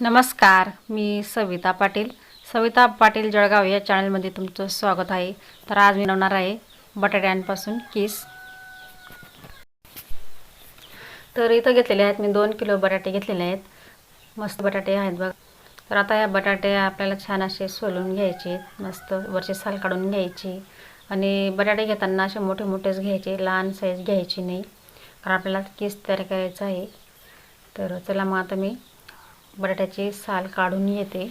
नमस्कार मी सविता पाटील. सविता पाटील जळगाव या चॅनलमध्ये तुमचं स्वागत आहे. तर आज मी बनवणार आहे बटाट्यांपासून किस. तर इथं घेतलेले आहेत मी दोन किलो बटाटे घेतलेले आहेत. मस्त बटाटे आहेत बघ. तर आता या बटाटे आपल्याला छान असे सोलून घ्यायचे मस्त वरचे साल काढून घ्यायची. आणि बटाटे घेताना असे मोठे मोठेच घ्यायचे लहान साईज घ्यायची नाही. कारण आपल्याला केस तयार करायचं आहे. तर चला मग आता मी बटाट्याची साल काढून येते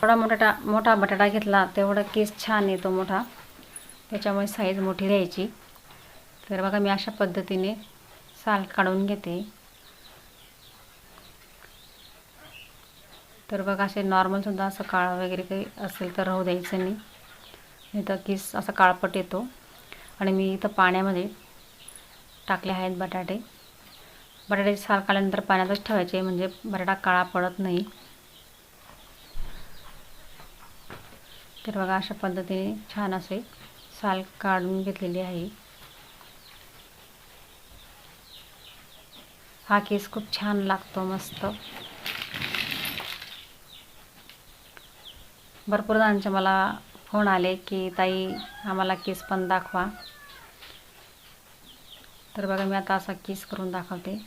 थोडा मोठा मोठा बटाटा घेतला तेवढा केस छान येतो मोठा. त्याच्यामुळे साईज मोठी द्यायची तर बघा मी अशा पद्धतीने साल काढून घेते. तर बघा असे नॉर्मलसुद्धा असं काळा वगैरे काही असेल तर राहू द्यायचं नाही. नाही तर केस असा काळपट येतो. आणि मी इथं पाण्यामध्ये टाकले आहेत बटाटे. बटाट्याची साल काढल्यानंतर पाण्यातच ठेवायचे म्हणजे बटाटा काळा पडत नाही. तर बघा अशा पद्धतीने छान असे साल काढून घेतलेली आहे. हा केस खूप छान लागतो मस्त. भरपूर जणांचे मला फोन आले की ताई आम्हाला केस पण दाखवा. तर बघा मी आता असा केस करून दाखवते.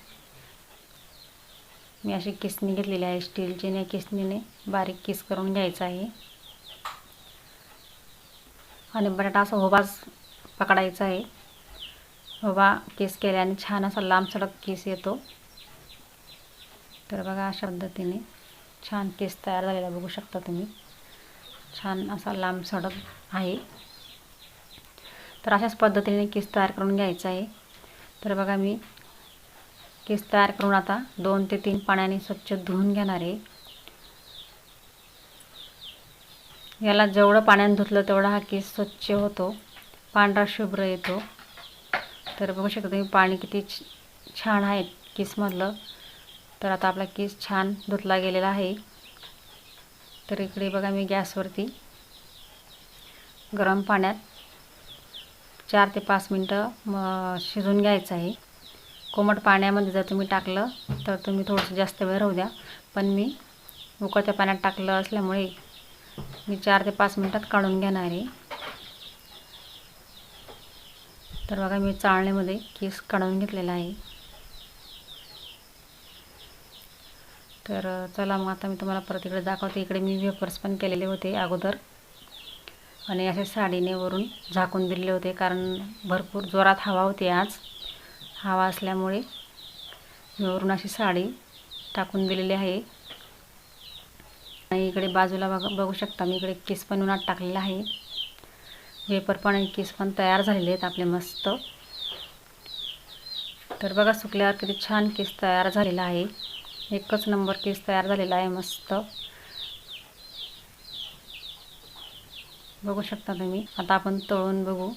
मी अशी किसणी घेतलेली आहे स्टीलची किसणीने बारीक किस करून घ्यायचा आहे. आणि बटाटा असा होबाच पकडायचा आहे. होबा केस केल्याने छान असा लांब सडक केस येतो. तर बघा अशा पद्धतीने छान केस तयार झालेला बघू शकता तुम्ही. छान असा लांब सडक आहे. तर अशाच पद्धतीने केस तयार करून घ्यायचा आहे. तर बघा मी केस तयार करून आता दोन ते तीन पाण्याने स्वच्छ धुवून घेणार आहे. याला जेवढं पाण्याने धुतलं तेवढा हा केस स्वच्छ होतो. पांढरा शुभ्र येतो. तर बघू शकता तुम्ही पाणी किती छान आहे केसमधलं. तर आता आपला केस छान धुतला गेलेला आहे. तर इकडे बघा मी गॅसवरती गरम पाण्यात चार ते पाच मिनटं म शिजून घ्यायचं आहे. कोमट पाण्यामध्ये जर तुम्ही टाकलं तर तुम्ही थोडंसं जास्त वेळ राहू द्या. पण मी उकळत्या पाण्यात टाकलं असल्यामुळे मी चार ते पाच मिनटात काढून घेणार आहे. तर बघा मी चाळणीमध्ये केस काढून घेतलेला आहे. तर चला मग आता मी तुम्हाला परत इकडे दाखवते. इकडे मी वेफर्स पण केलेले होते अगोदर. आणि असे साडीने वरून झाकून दिलेले होते कारण भरपूर जोरात हवा होती आज. हवा असल्यामुळे मी वरून अशी साडी टाकून दिलेली आहे. आणि इकडे बाजूला बघ बघू शकता मी इकडे केस पण उन्हात टाकलेला आहे. वेपर पण आणि केस पण तयार झालेले आहेत आपले मस्त. तर बघा सुकल्यावर किती छान केस तयार झालेला आहे. एकच नंबर केस तयार झालेला आहे मस्त. बघू शकता तुम्ही. आता आपण तळून बघू.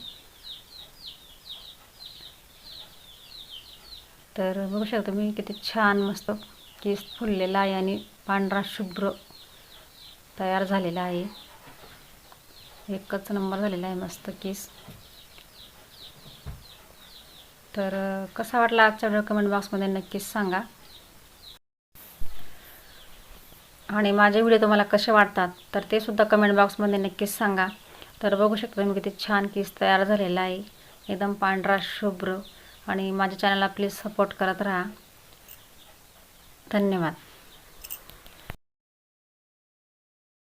तर बघू शकता तुम्ही किती छान मस्त केस फुललेला आहे आणि पांढरा शुभ्र तयार झालेला आहे. एकच नंबर झालेला आहे मस्त केस. तर कसा वाटला आजचा व्हिडिओ कमेंट बॉक्समध्ये नक्कीच सांगा. आणि माझे व्हिडिओ तुम्हाला कसे वाटतात तर ते सुद्धा कमेंट बॉक्समध्ये नक्कीच सांगा. तर बघू शकता तुम्ही किती छान केस तयार झालेला आहे. एकदम पांढरा शुभ्र आणि माझ्या चॅनलला प्लीज सपोर्ट करत राहा. धन्यवाद.